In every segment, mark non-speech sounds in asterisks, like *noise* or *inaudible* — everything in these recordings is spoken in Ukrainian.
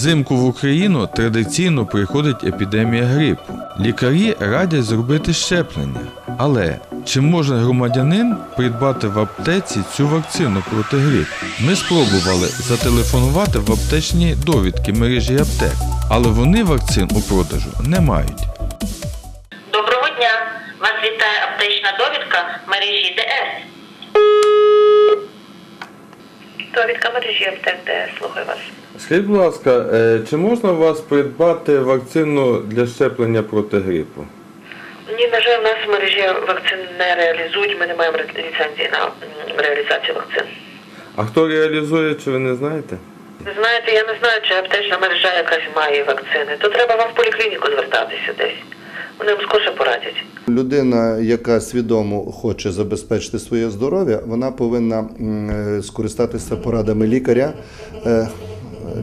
Взимку в Україну традиційно приходить епідемія грипу. Лікарі радять зробити щеплення. Але чи може громадянин придбати в аптеці цю вакцину проти грипу? Ми спробували зателефонувати в аптечні довідки мережі аптек, але вони вакцин у продажу не мають. Доброго дня! Вас вітає аптечна довідка мережі ДС. Довідка мережі аптек ДС, слухаю вас. Скажіть, будь ласка, е, чи можна у вас придбати вакцину для щеплення проти грипу? Ні, на жаль, у нас в мережі вакцин не реалізують, ми не маємо ліцензії на реалізацію вакцин. А хто реалізує, чи ви не знаєте? Ви знаєте, я не знаю, чи аптечна мережа якась має вакцини. То треба вам в поліклініку звертатися десь. Вони вам скорше порадять. Людина, яка свідомо хоче забезпечити своє здоров'я, вона повинна е, скористатися порадами лікаря. е,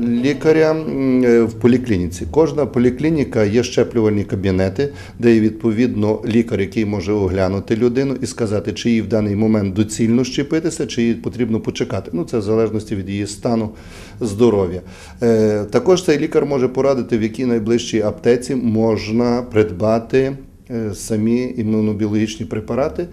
Лікаря е, в поліклініці. Кожна поліклініка є щеплювальні кабінети, де є відповідно лікар, який може оглянути людину і сказати, чи їй в даний момент доцільно щепитися, чи їй потрібно почекати. Ну це в залежності від її стану здоров'я. Також цей лікар може порадити, в якій найближчій аптеці можна придбати самі імунобіологічні препарати,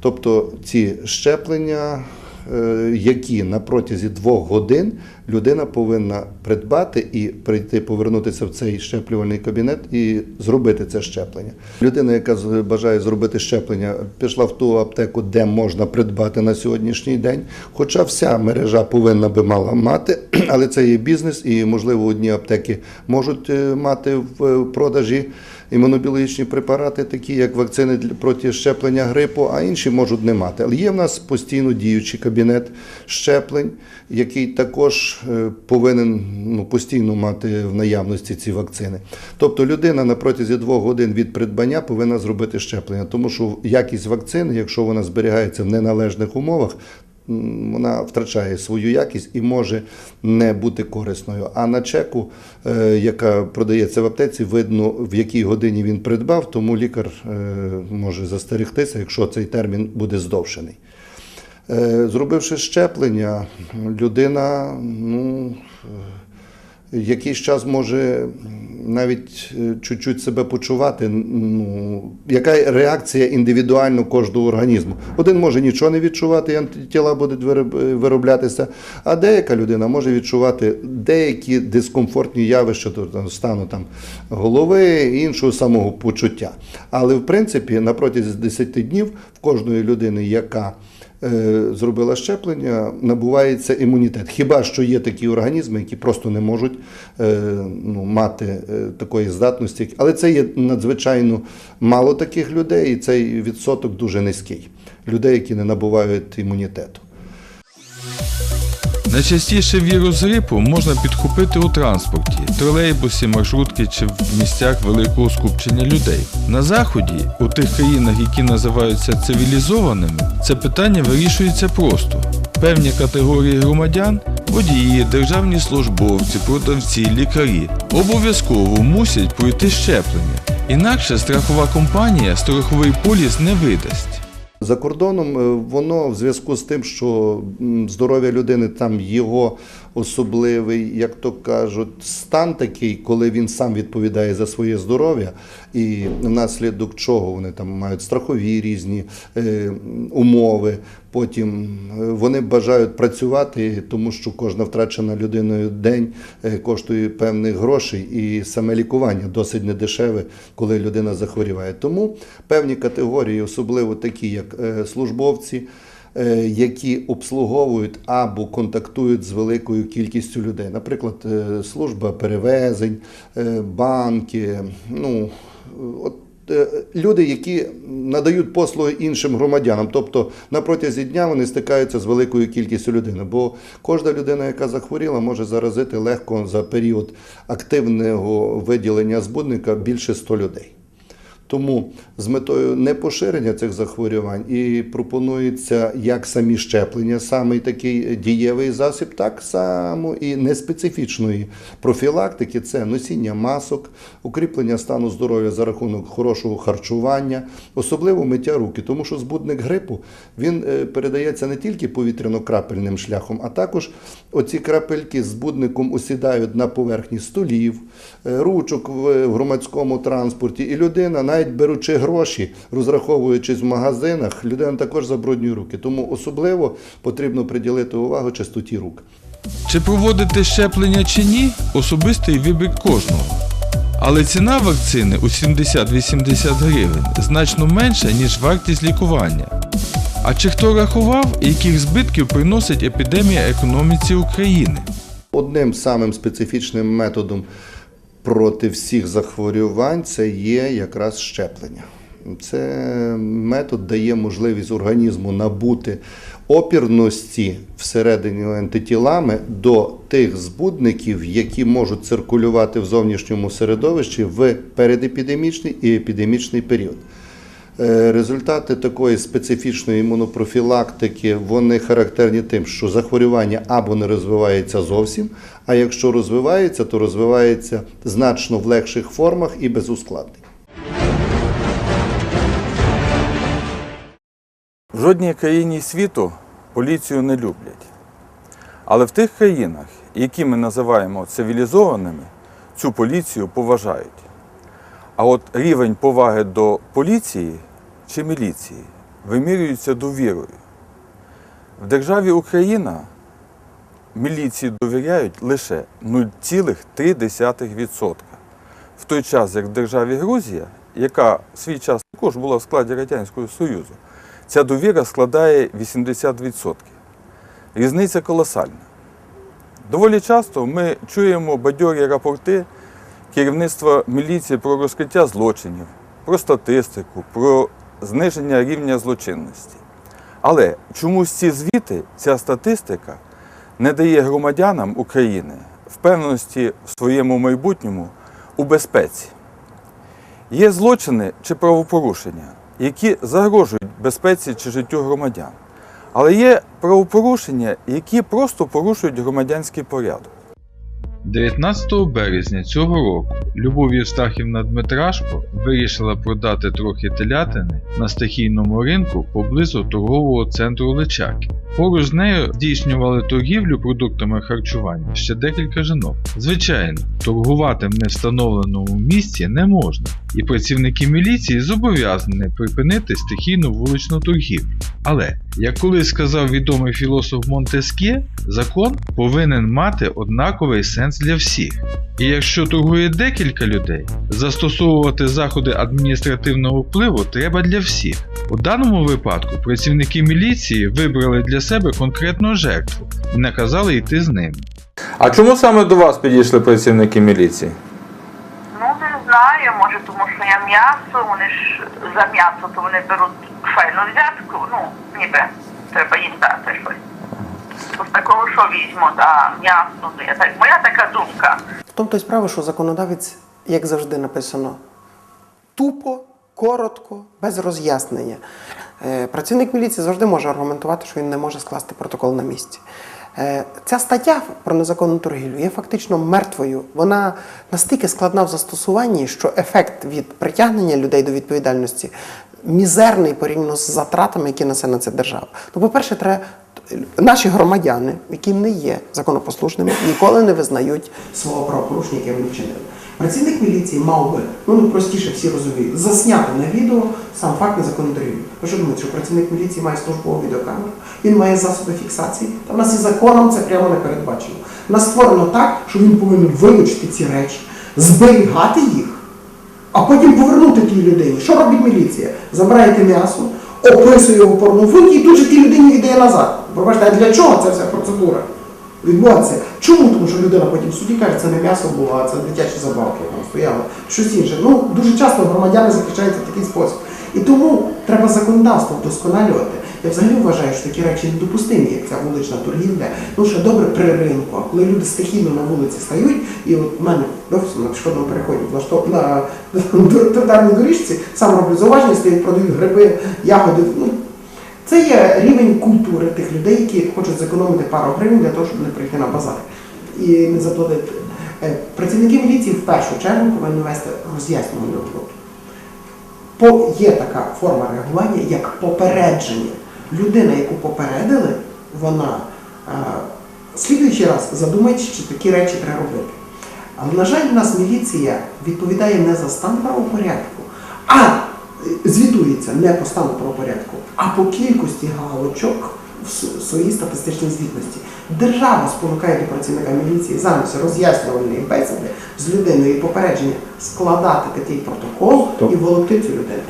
тобто ці щеплення, е, які на протязі двох годин людина повинна придбати і прийти, повернутися в цей щеплювальний кабінет і зробити це щеплення. Людина, яка бажає зробити щеплення, пішла в ту аптеку, де можна придбати на сьогоднішній день. Хоча вся мережа повинна би мала мати, але це є бізнес, і можливо одні аптеки можуть е, мати в е, продажі імунобіологічні препарати, такі як вакцини проти щеплення грипу, а інші можуть не мати. Але є в нас постійно діючий кабінет щеплень, який також е, повинен ну, постійно мати в наявності ці вакцини. Тобто людина на протязі двох годин від придбання повинна зробити щеплення, тому що якість вакцини, якщо вона зберігається в неналежних умовах, вона втрачає свою якість і може не бути корисною. А на чеку, е, яка продається в аптеці, видно в якій годині він придбав, тому лікар е, може застерегтися, якщо цей термін буде здовшений. Е, Зробивши щеплення, людина ну, якийсь час може навіть е, чуть-чуть себе почувати. Ну, яка реакція індивідуально кожного організму? Один може нічого не відчувати, і антитіла будуть вироблятися, а деяка людина може відчувати деякі дискомфортні явища стану там, голови іншого самого почуття. Але в принципі на протязі 10 днів в кожної людини, яка е, зробила щеплення, набувається імунітет. Хіба що є такі організми, які просто не можуть е, ну, мати е, такої здатності. Але це є надзвичайно мало таких людей, і цей відсоток дуже низький. Людей, які не набувають імунітету. Найчастіше вірус грипу можна підхопити у транспорті, тролейбусі, маршрутки чи в місцях великого скупчення людей. На заході, у тих країнах, які називаються цивілізованими, це питання вирішується просто. Певні категорії громадян, водії, державні службовці, продавці, лікарі обов'язково мусять пройти щеплення. Інакше страхова компанія страховий поліс не видасть. За кордоном е, воно в зв'язку з тим, що здоров'я людини там його особливий, як то кажуть, стан такий, коли він сам відповідає за своє здоров'я, і внаслідок чого вони там мають страхові різні е, умови. Потім е, вони бажають працювати, тому що кожна втрачена людиною день е, коштує певних грошей, і саме лікування досить недешеве, коли людина захворіває. Тому певні категорії, особливо такі, як е, службовці, які обслуговують або контактують з великою кількістю людей, наприклад, е, служба перевезень, е, банки, ну от. е, Люди, які надають послуги іншим громадянам, тобто на протязі дня вони стикаються з великою кількістю людей. Бо кожна людина, яка захворіла, може заразити легко за період активного виділення збудника більше 100 людей. Тому з метою непоширення цих захворювань і пропонується як самі щеплення, самий такий дієвий засіб, так само і неспецифічної профілактики. Це носіння масок, укріплення стану здоров'я за рахунок хорошого харчування, особливо миття руки, тому що збудник грипу він е, передається не тільки повітряно-крапельним шляхом, а також оці крапельки з збудником осідають на поверхні столів, е, ручок в громадському транспорті, і людина, навіть беручи гроші, розраховуючись в магазинах, людина також забруднює руки. Тому особливо потрібно приділити увагу чистоті рук. Чи проводити щеплення чи ні особистий вибір кожного. Але ціна вакцини у 70-80 гривень значно менша, ніж вартість лікування. А чи хто рахував, яких збитків приносить епідемія економіці України? Одним самим специфічним методом проти всіх захворювань це є якраз щеплення. Це метод дає можливість організму набути опірності всередині антитілами до тих збудників, які можуть циркулювати в зовнішньому середовищі в передепідемічний і епідемічний період. Е, Результати такої специфічної імунопрофілактики вони характерні тим, що захворювання або не розвивається зовсім, а якщо розвивається, то розвивається значно в легших формах і без ускладнень. В жодній країні світу поліцію не люблять. Але в тих країнах, які ми називаємо цивілізованими, цю поліцію поважають. А от рівень поваги до поліції чи міліції вимірюється довірою. В державі Україна міліції довіряють лише 0,3%. В той час, як в державі Грузія, яка в свій час також була в складі Радянського Союзу, ця довіра складає 80%. Різниця колосальна. Доволі часто ми чуємо бадьорі рапорти керівництва міліції про розкриття злочинів, про статистику, про зниження рівня злочинності. Але чомусь ці звіти, ця статистика не дає громадянам України впевненості в своєму майбутньому у безпеці. Є злочини чи правопорушення, які загрожують безпеці чи життю громадян. Але є правопорушення, які просто порушують громадянський порядок. 19 березня цього року Любов Євстахівна Дмитрашко вирішила продати трохи телятини на стихійному ринку поблизу торгового центру Личаки. Поруч з нею здійснювали торгівлю продуктами харчування ще декілька жінок. Звичайно, торгувати в невстановленому місці не можна, і працівники міліції зобов'язані припинити стихійну вуличну торгівлю. Але, як колись сказав відомий філософ Монтескє, закон повинен мати однаковий сенс для всіх. І якщо торгує декілька людей, застосовувати заходи адміністративного впливу треба для всіх. У даному випадку працівники міліції вибрали для себе конкретну жертву і наказали йти з ним. А чому саме до вас підійшли працівники міліції? Ну, не знаю, може, тому що я м'ясо, вони ж за м'ясо, то вони беруть файну взятку, ну, ніби треба їм дати щось. З такого, що візьмуть, а м'ясо, то я так, моя така думка. В тому то й справа, що законодавець, як завжди написано, тупо, коротко, без роз'яснення. Е, Працівник міліції завжди може аргументувати, що він не може скласти протокол на місці. Е, Ця стаття про незаконну торгівлю є фактично мертвою. Вона настільки складна в застосуванні, що ефект від притягнення людей до відповідальності мізерний порівняно з затратами, які несе на це держава. Ну, по-перше, треба наші громадяни, які не є законопослушними, ніколи не визнають свого правопорушення, яке вони вчинили. Працівник міліції мав би, ну найпростіше всі розуміють, засняти на відео сам факт незаконної торгівлі. Ви що думаєте, що працівник міліції має службову відеокамеру, він має засоби фіксації, та в нас і законом це прямо не передбачено. У нас створено так, що він повинен вилучити ці речі, зберігати їх, а потім повернути тій людині. Що робить міліція? Забирає те м'ясо, описує його в порнофунті і тут же тій людині віддає назад. Пробачте, а для чого ця вся процедура? Відбувається. Чому? Тому що людина потім в суді каже, це не м'ясо було, а це дитячі забавки там стояли. Щось інше. Ну, дуже часто громадяни захищаються в такий спосіб. І тому треба законодавство вдосконалювати. Я взагалі вважаю, що такі речі недопустимі, як ця вулична торгівля. Ну що добре при ринку, а коли люди стихійно на вулиці стають, і от в мене в офісі на пішохідному переході на тротуарній доріжці сам роблю зауваження, стоять, продають гриби, ягоди. Ну, це є рівень культури тих людей, які хочуть зекономити пару гривень для того, щоб не прийти на базар і не заплатити. Е, Працівники міліції в першу чергу повинні вести роз'яснювальну роботу. По, є така форма реагування, як попередження. Людина, яку попередили, вона е, слідуючий раз задумається, чи такі речі треба робити. Але, на жаль, у нас міліція відповідає не за стан правопорядку, а звітується не по стану правопорядку, а по кількості галочок в своїй статистичній звітності. Держава спонукає до працівника міліції замість роз'яснювальної бесіди з людиною і попередження складати такий протокол і волокти цю людину.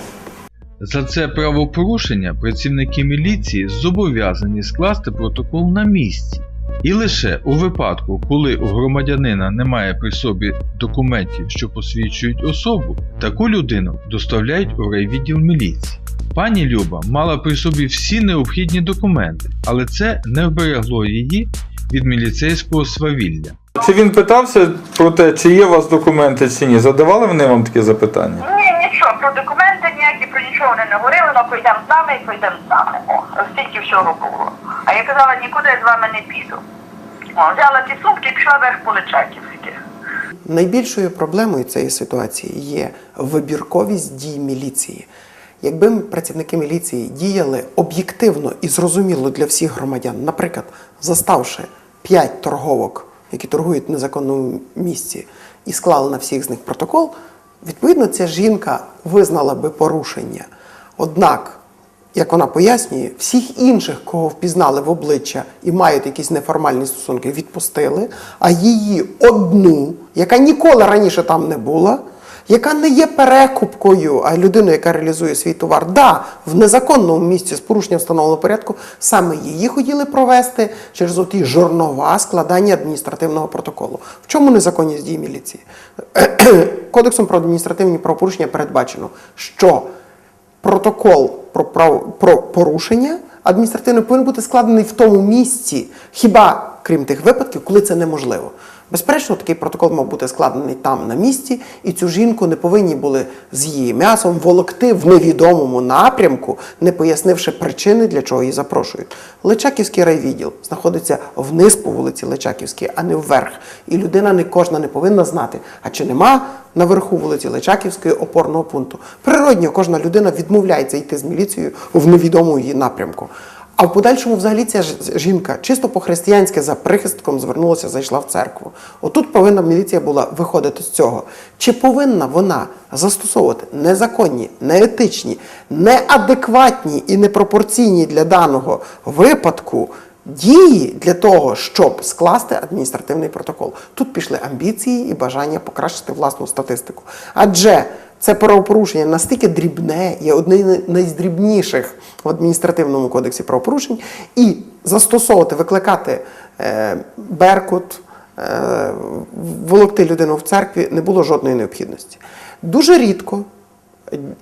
За це правопорушення працівники міліції зобов'язані скласти протокол на місці. І лише у випадку, коли у громадянина немає при собі документів, що посвідчують особу, таку людину доставляють у райвідділ міліції. Пані Люба мала при собі всі необхідні документи, але це не вберегло її від міліцейського свавілля. Чи він питався про те, чи є у вас документи чи ні? Задавали вони вам таке запитання? Ні, нічого, про документи ніякі, нічого вони не говорили, ну пройдемо з нами і пройдемо з нами. О, стільки всього було. А я казала, нікуди я з вами не піду. О, взяла ті сумки і пішла вверх по. Найбільшою проблемою цієї ситуації є вибірковість дій міліції. Якби працівники міліції діяли об'єктивно і зрозуміло для всіх громадян, наприклад, заставши 5 торговок, які торгують в незаконному місці, і склали на всіх з них протокол, відповідно, ця жінка визнала би порушення. Однак як вона пояснює, всіх інших, кого впізнали в обличчя і мають якісь неформальні стосунки, відпустили, а її одну, яка ніколи раніше там не була, яка не є перекупкою, а людиною, яка реалізує свій товар, да, в незаконному місці з порушенням встановленого порядку, саме її хотіли провести через оті жорнова складання адміністративного протоколу. В чому незаконність дії міліції? *clears throat* Кодексом про адміністративні правопорушення передбачено, що протокол про, прав... про порушення адміністративне повинен бути складений в тому місці, хіба крім тих випадків, коли це неможливо. Безперечно, такий протокол мав бути складений там на місці, і цю жінку не повинні були з її м'ясом волокти в невідомому напрямку, не пояснивши причини, для чого її запрошують. Личаківський райвідділ знаходиться вниз по вулиці Личаківській, а не вверх. І людина не кожна не повинна знати, а чи нема наверху вулиці Личаківської опорного пункту. Природньо, кожна людина відмовляється йти з міліцією в невідомому її напрямку. А в подальшому взагалі ця жінка чисто по-християнськи за прихистком звернулася, зайшла в церкву. Отут повинна міліція була виходити з цього. Чи повинна вона застосовувати незаконні, неетичні, неадекватні і непропорційні для даного випадку дії для того, щоб скласти адміністративний протокол? Тут пішли амбіції і бажання покращити власну статистику. Адже це правопорушення настільки дрібне, є одне з найдрібніших в адміністративному кодексі правопорушень, і застосовувати, викликати е, беркут, е, волокти людину в церкві не було жодної необхідності. Дуже рідко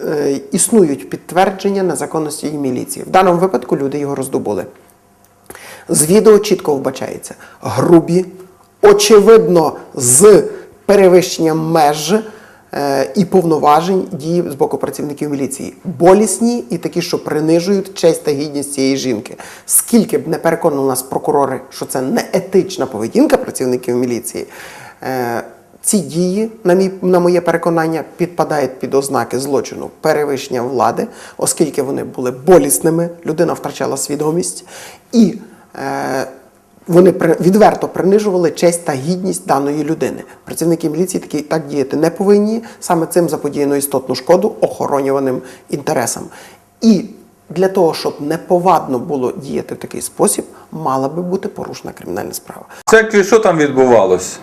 е, існують підтвердження незаконності і міліції. В даному випадку люди його роздобули. З відео чітко вбачається грубі, очевидно, з перевищенням меж і повноважень дії з боку працівників міліції. Болісні і такі, що принижують честь та гідність цієї жінки. Скільки б не переконали нас прокурори, що це не етична поведінка працівників міліції. е, ці дії, на, мій, на моє переконання, підпадають під ознаки злочину перевищення влади, оскільки вони були болісними, людина втрачала свідомість, і е, вони відверто принижували честь та гідність даної людини. Працівники міліції такі так діяти не повинні. Саме цим заподіяно істотну шкоду охоронюваним інтересам. І для того, щоб неповадно було діяти в такий спосіб, мала би бути порушена кримінальна справа. Церкві що там відбувалось?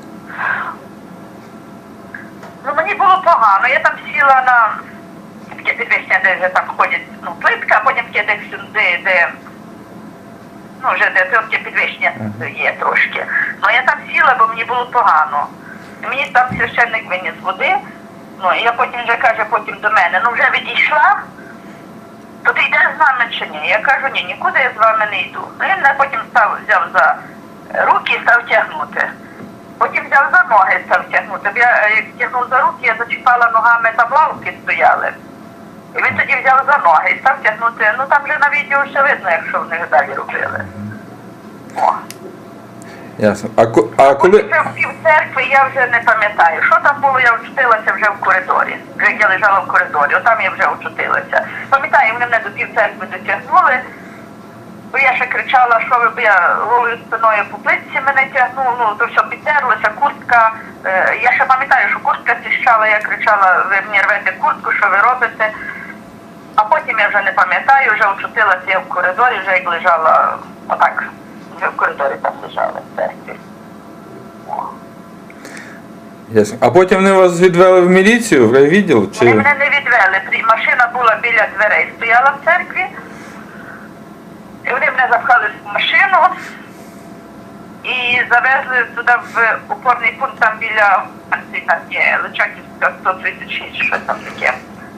Ну мені було погано. Я там сіла на де там ходять ну, плитка, а потім де, де ну вже таке підвищення є трошки. Ну я там сіла, бо мені було погано. Мені там священник виніс води. Ну і я потім вже каже, потім до мене, ну вже відійшла. то ти йдеш з нами чи ні? Я кажу, ні, нікуди я з вами не йду. Ну, він мене потім став, взяв за руки і став тягнути. Потім взяв за ноги став тягнути. Я як тягнув за руки, я зачіпала ногами там лавки стояли. І він тоді взяв за ноги і став тягнути. Ну там вже на відео ще видно, якщо в них далі робили. О. Ясно. А, ко- а Коли... коли. Вже в пів церкви я вже не пам'ятаю. Що там було, я вчутилася вже в коридорі. Вже я лежала в коридорі, отам я вже вчутилася. Пам'ятаю, вони мене до пів церкви дотягнули. Бо я ще кричала, що ви, бо я голою спиною по плитці мене тягнули, ну то все підтерлося, куртка. Е, я ще пам'ятаю, що куртка тріщала, я кричала, ви мені рвете куртку, що ви робите. А потім я вже не пам'ятаю, вже очутилася я в коридорі, вже як лежала отак, вже в коридорі там лежала в церкві. Ясно. А потім вони вас відвели в міліцію, в райвідділ? Вони мене не відвели. Машина була біля дверей, стояла в церкві. І вони мене запхали в машину і завезли туди в опорний пункт там біля там є Личаківська 136, що там таке.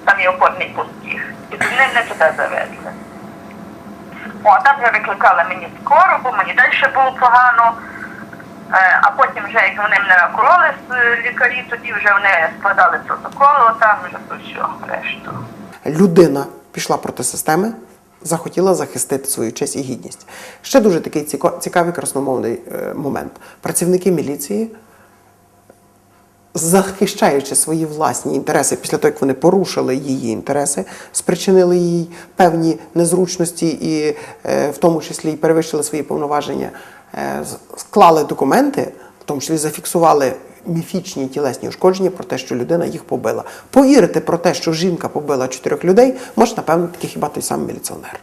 Там є опорний пункт їх. І вони мене туди завезли. О, там вже викликали мені скоро, бо мені далі було погано. А потім вже як вони мене е, лікарі, тоді вже вони складали протокол, там вже то все, решту. людина пішла проти системи, захотіла захистити свою честь і гідність. Ще дуже такий цікавий красномовний е, момент. Працівники міліції, захищаючи свої власні інтереси після того, як вони порушили її інтереси, спричинили їй певні незручності і е, в тому числі і перевищили свої повноваження, е, склали документи, в тому числі зафіксували міфічні тілесні ушкодження про те, що людина їх побила. Повірити про те, що жінка побила чотирьох людей, може, напевно, таки хіба той самий міліціонер.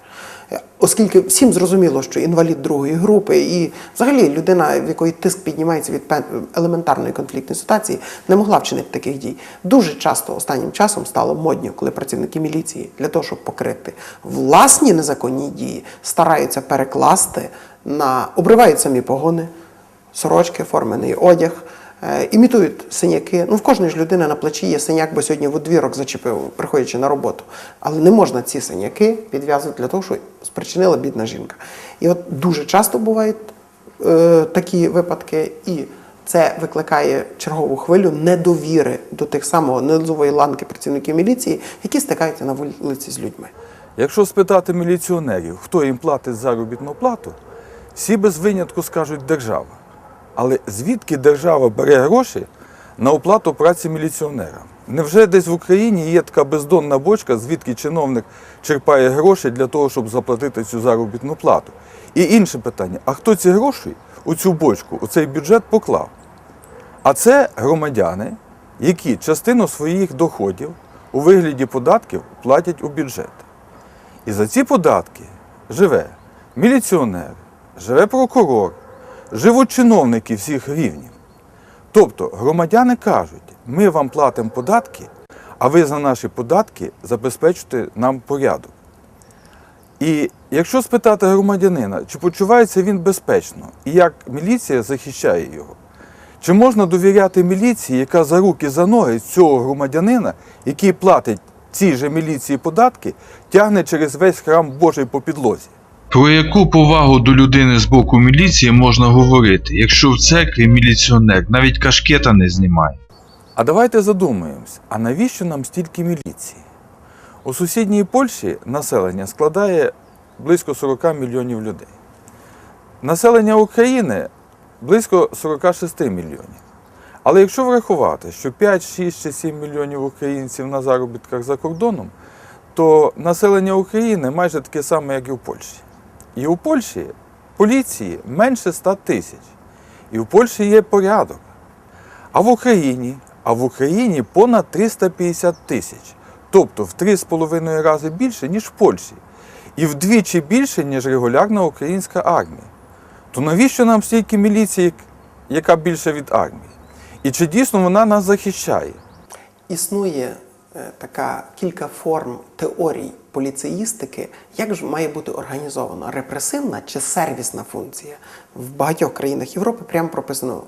Оскільки всім зрозуміло, що інвалід другої групи і взагалі людина, в якої тиск піднімається від елементарної конфліктної ситуації, не могла вчинити таких дій. Дуже часто останнім часом стало модньо, коли працівники міліції для того, щоб покрити власні незаконні дії, стараються перекласти на обривають самі погони, сорочки, формений одяг. Е, Імітують синяки. Ну, в кожної ж людини на плечі є синяк, бо сьогодні в одвірок зачепив, приходячи на роботу. Але не можна ці синяки підв'язувати для того, що спричинила бідна жінка. І от дуже часто бувають е, такі випадки, і це викликає чергову хвилю недовіри до тих самого низової ланки працівників міліції, які стикаються на вулиці з людьми. Якщо спитати міліціонерів, хто їм платить заробітну плату, всі без винятку скажуть держава. Але звідки держава бере гроші на оплату праці міліціонера? Невже десь в Україні є така бездонна бочка, звідки чиновник черпає гроші для того, щоб заплатити цю заробітну плату? І інше питання: а хто ці гроші у цю бочку, у цей бюджет поклав? А це громадяни, які частину своїх доходів у вигляді податків платять у бюджет. І за ці податки живе міліціонер, живе прокурор, живуть чиновники всіх рівнів. Тобто громадяни кажуть, ми вам платимо податки, а ви за наші податки забезпечите нам порядок. І якщо спитати громадянина, чи почувається він безпечно і як міліція захищає його, чи можна довіряти міліції, яка за руки за ноги цього громадянина, який платить цій же міліції податки, тягне через весь храм Божий по підлозі? Про яку повагу до людини з боку міліції можна говорити, якщо в церкві міліціонер навіть кашкета не знімає? А давайте задумаємось, а навіщо нам стільки міліції? У сусідній Польщі населення складає близько 40 мільйонів людей. Населення України близько 46 мільйонів. Але якщо врахувати, що 5, 6 чи 7 мільйонів українців на заробітках за кордоном, то населення України майже таке саме, як і в Польщі. І у Польщі поліції менше 100 тисяч. І в Польщі є порядок. А в Україні, а в Україні понад 350 тисяч, тобто в 3,5 рази більше, ніж в Польщі, і вдвічі більше, ніж регулярна українська армія. То навіщо нам стільки міліції, яка більше від армії? І чи дійсно вона нас захищає? Існує така кілька форм теорій поліцеїстики, як ж має бути організована репресивна чи сервісна функція. В багатьох країнах Європи прямо прописано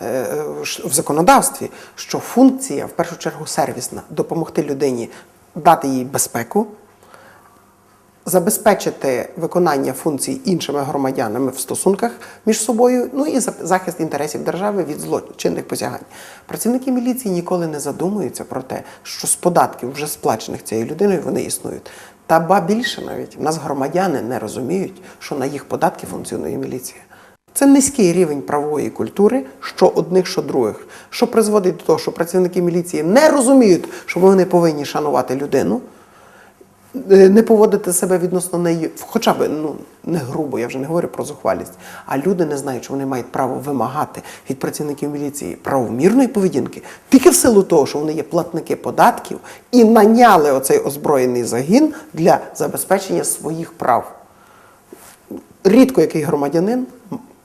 е, е, в законодавстві, що функція в першу чергу сервісна допомогти людині дати їй безпеку, забезпечити виконання функцій іншими громадянами в стосунках між собою, ну і за- захист інтересів держави від злочинних посягань. Працівники міліції ніколи не задумуються про те, що з податків, вже сплачених цією людиною, вони існують. Та ба більше навіть в нас громадяни не розуміють, що на їх податки функціонує міліція. Це низький рівень правової культури, що одних, що других, що призводить до того, що працівники міліції не розуміють, що вони повинні шанувати людину, не поводити себе відносно неї, хоча б ну, не грубо, я вже не говорю про зухвалість. А люди не знають, що вони мають право вимагати від працівників міліції правомірної поведінки тільки в силу того, що вони є платники податків і наняли оцей озброєний загін для забезпечення своїх прав рідко який громадянин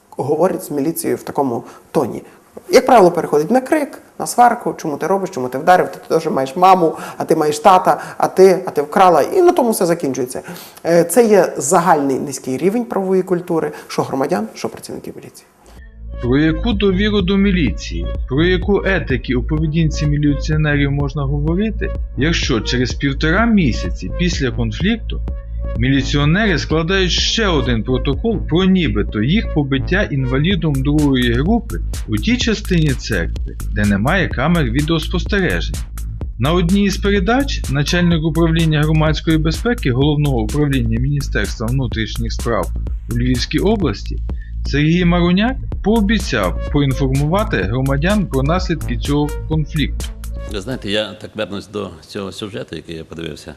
говорить з міліцією в такому тоні. Як правило, переходить на крик, на сварку, чому ти робиш, чому ти вдарив, ти теж маєш маму, а ти маєш тата, а ти, а ти вкрала, і на тому все закінчується. Е, Це є загальний низький рівень правової культури, що громадян, що працівників міліції. Про яку довіру до міліції, про яку етики у поведінці міліціонерів можна говорити, якщо через півтора місяці після конфлікту міліціонери складають ще один протокол про нібито їх побиття інвалідом другої групи у тій частині церкви, де немає камер відеоспостережень. На одній із передач начальник управління громадської безпеки головного управління Міністерства внутрішніх справ у Львівській області Сергій Маруняк пообіцяв поінформувати громадян про наслідки цього конфлікту. Ви знаєте, я так вернусь до цього сюжету, який я подивився.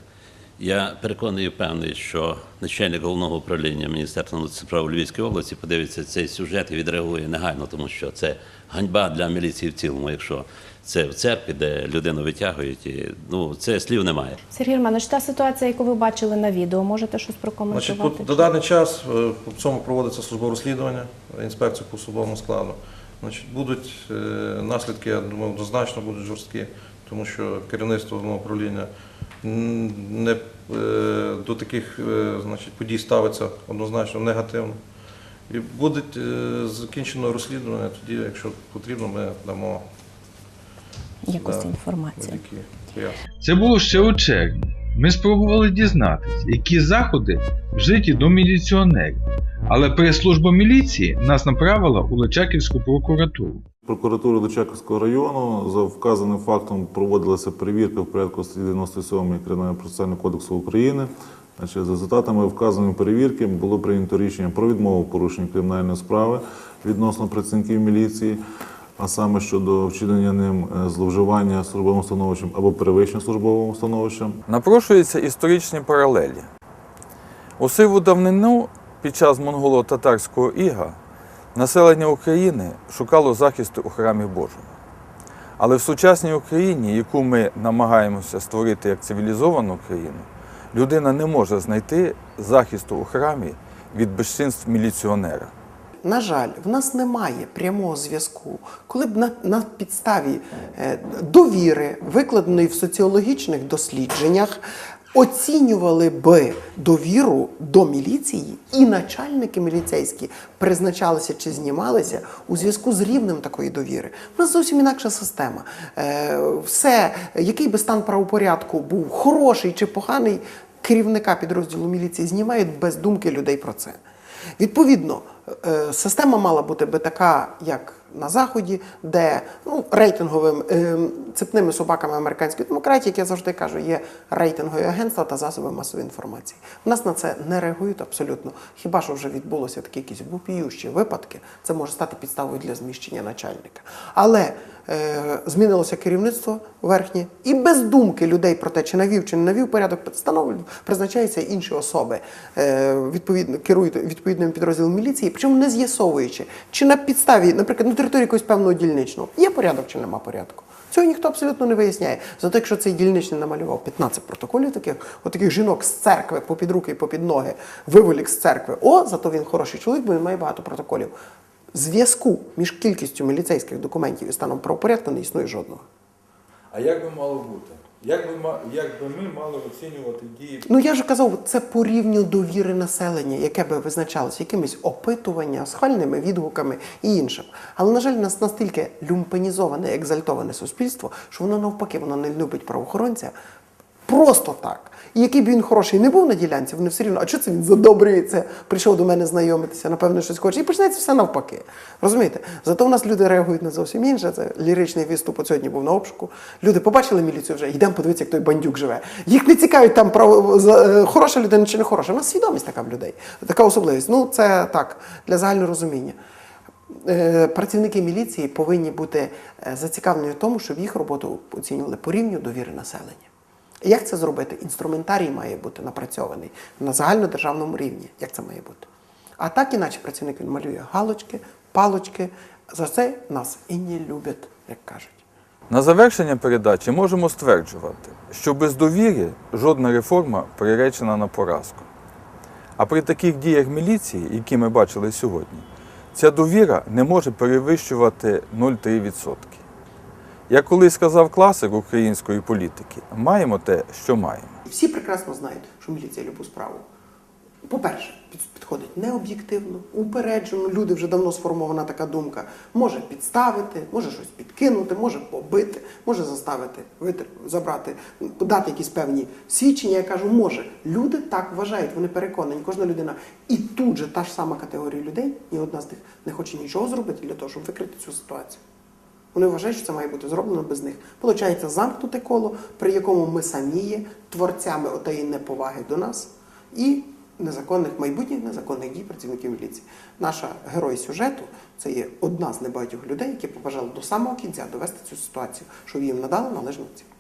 Я переконаний і впевнений, що начальник головного управління Міністерства справ у Львівській області подивиться цей сюжет і відреагує негайно, тому що це ганьба для міліції в цілому, якщо це в церкві, де людину витягують, і, ну це слів немає. Сергій Романович, та ситуація, яку ви бачили на відео, можете щось Значить, прокоментувати? тут, до даний час е, по цьому проводиться службове розслідування, інспекція по особовому складу. Значить, будуть е, наслідки, я думаю, однозначно будуть жорсткі, тому що керівництво головного управління не, е, до таких е, значить, подій ставиться однозначно негативно. І буде е, закінчено розслідування, тоді, якщо потрібно, ми дамо Якусь да, інформацію. Це було ще у червні. Ми спробували дізнатися, які заходи вжиті до міліціонерів, але прес-служба міліції нас направила у Личаківську прокуратуру. Прокуратури Личаківського району за вказаним фактом проводилася перевірка в порядку статті 97 Кримінального процесуального кодексу України. За результатами вказаної перевірки було прийнято рішення про відмову в порушенні кримінальної справи відносно працівників міліції, а саме щодо вчинення ним е, зловживання службовим становищем або перевищення службовим становищем. Напрошуються історичні паралелі. У сиву давнину під час монголо-татарського іга населення України шукало захисту у храмі Божому. Але в сучасній Україні, яку ми намагаємося створити як цивілізовану країну, людина не може знайти захисту у храмі від безчинств міліціонера. На жаль, в нас немає прямого зв'язку, коли б на, на підставі е, довіри, викладеної в соціологічних дослідженнях, оцінювали би довіру до міліції, і начальники міліцейські призначалися чи знімалися у зв'язку з рівнем такої довіри. У нас зовсім інакша система. Е, все, який би стан правопорядку був хороший чи поганий, керівника підрозділу міліції знімають без думки людей про це. Відповідно, е, система мала бути би така, як на Заході, де ну, рейтинговим е, цепними собаками американської демократії, як я завжди кажу, є рейтингові агентства та засоби масової інформації. У нас на це не реагують абсолютно. Хіба що вже відбулося такі якісь вопіющі випадки, це може стати підставою для зміщення начальника. Але змінилося керівництво верхнє, і без думки людей про те, чи навів, чи не навів порядок, призначаються інші особи, е, відповідно керують відповідним підрозділом міліції, причому не з'ясовуючи, чи на підставі, наприклад, на території якогось певного дільничного є порядок чи нема порядку. Цього ніхто абсолютно не виясняє. Зато якщо цей дільничний намалював 15 протоколів таких, отаких жінок з церкви попід руки і попід ноги, виволік з церкви, о, зато він хороший чоловік, бо він має багато протоколів. Зв'язку між кількістю міліцейських документів і станом правопорядку не існує жодного. А як би мало бути? Як би, як би ми мали оцінювати дії Ну я ж казав, це по рівню довіри населення, яке би визначалося якимись опитуванням, схвальними відгуками і іншим. Але, на жаль, у нас настільки люмпенізоване, екзальтоване суспільство, що воно навпаки, воно не любить правоохоронця. Просто так. І який б він хороший не був на ділянці, вони все рівно, а чого це він задобрюється, прийшов до мене знайомитися, напевно, щось хоче. І почнеться все навпаки. Розумієте? Зато у нас люди реагують на зовсім інше. Це ліричний виступ от сьогодні був на обшуку. Люди побачили міліцію вже, йдемо подивитися, як той бандюк живе. Їх не цікавить там право, е, хороша людина чи не хороша. У нас свідомість така в людей. Така особливість. Ну, це так, для загального розуміння. Е, Працівники міліції повинні бути е, зацікавлені в тому, щоб їх роботу оцінювали по рівню довіри населення. Як це зробити? Інструментарій має бути напрацьований на загальнодержавному рівні. Як це має бути? А так іначе працівник він малює галочки, палочки. За це нас і не люблять, як кажуть. На завершення передачі можемо стверджувати, що без довіри жодна реформа приречена на поразку. А при таких діях міліції, які ми бачили сьогодні, ця довіра не може перевищувати 0,3%. Як колись сказав класик української політики, маємо те, що маємо. Всі прекрасно знають, що міліція любу справу. По-перше, під- підходить необ'єктивно, упереджено. Люди вже давно сформована така думка. Може підставити, може щось підкинути, може побити, може заставити витер, забрати, дати якісь певні свідчення. Я кажу, може. Люди так вважають, вони переконані, кожна людина. І тут же та ж сама категорія людей, ні одна з них не хоче нічого зробити для того, щоб викрити цю ситуацію. Вони вважають, що це має бути зроблено без них. Получається замкнуте коло, при якому ми самі є творцями отеї неповаги до нас і незаконних майбутніх незаконних дій працівників міліції. Наша герой сюжету це є одна з небагатьох людей, які побажали до самого кінця довести цю ситуацію, щоб їм надали належну оцінку.